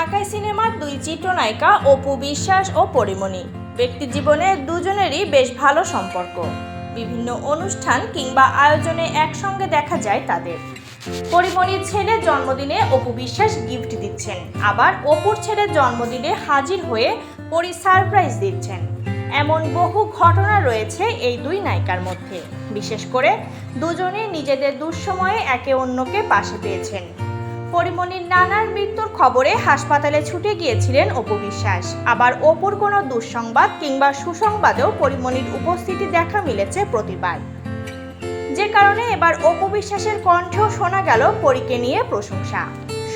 ঢাকায় সিনেমার দুই চিত্রনায়িকা অপু বিশ্বাস ও পরিমণি। ব্যক্তি জীবনে দুজনেরই বেশ ভালো সম্পর্ক। বিভিন্ন অনুষ্ঠান কিংবা আয়োজনে একসঙ্গে দেখা যায় তাদের। পরিমণির ছেলে জন্মদিনে অপু বিশ্বাস গিফট দিচ্ছেন। আবার অপুর ছেলের জন্মদিনে হাজির হয়ে পরি সারপ্রাইজ দিচ্ছেন। এমন বহু ঘটনা রয়েছে এই দুই নায়িকার মধ্যে। বিশেষ করে দুজনে নিজেদের দুঃসময়ে একে অন্যকে পাশে পেয়েছেন। পরিমণির নানার মৃত্যুর খবরে হাসপাতালে ছুটে গিয়েছিলেন অপু বিশ্বাস। আবার অপুর কোনো দুঃসংবাদ কিংবা সুসংবাদেও পরিমণির উপস্থিতি দেখা মিলেছে প্রতিবার। যে কারণে এবার অপু বিশ্বাসের কণ্ঠেও শোনা গেল পরীকে নিয়ে প্রশংসা।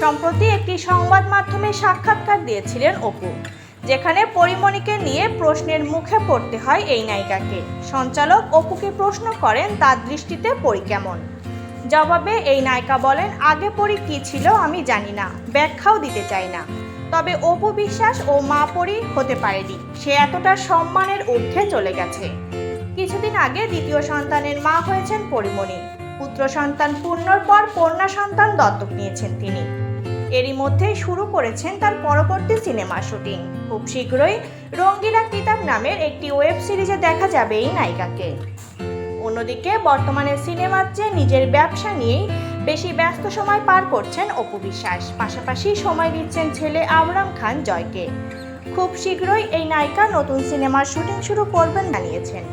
সম্প্রতি একটি সংবাদ মাধ্যমে সাক্ষাৎকার দিয়েছিলেন অপু, যেখানে পরিমণিকে নিয়ে প্রশ্নের মুখে পড়তে হয় এই নায়িকাকে। সঞ্চালক অপুকে প্রশ্ন করেন, তার দৃষ্টিতে পরি কেমন? জবাবে এই নায়িকা বলেন, আগে পরি কি ছিল আমি জানি না, ব্যাখ্যাও দিতে চাই না। তবে অপু বিশ্বাস ও মা পরি হতে পারেনি, সে এতটা সম্মানের ঊর্ধ্বে চলে গেছে। কিছুদিন আগে দ্বিতীয় সন্তানের মা হয়েছেন পরিমণি। পুত্র সন্তান পূর্ণর পর কন্যা সন্তান দত্তক নিয়েছেন তিনি। এরই মধ্যে শুরু করেছেন তার পরবর্তী সিনেমা শুটিং। খুব শীঘ্রই রঙ্গিলা কিতাব নামের একটি ওয়েব সিরিজে দেখা যাবে এই নায়িকাকে। অন্যদিকে বর্তমানে সিনেমার চেয়ে নিজের ব্যবসা নিয়েই বেশি ব্যস্ত সময় পার করছেন অপু বিশ্বাস। পাশাপাশি সময় দিচ্ছেন ছেলে আবরাম খান জয়কে। খুব শীঘ্রই এই নায়িকা নতুন সিনেমার শুটিং শুরু করবেন, জানিয়েছেন।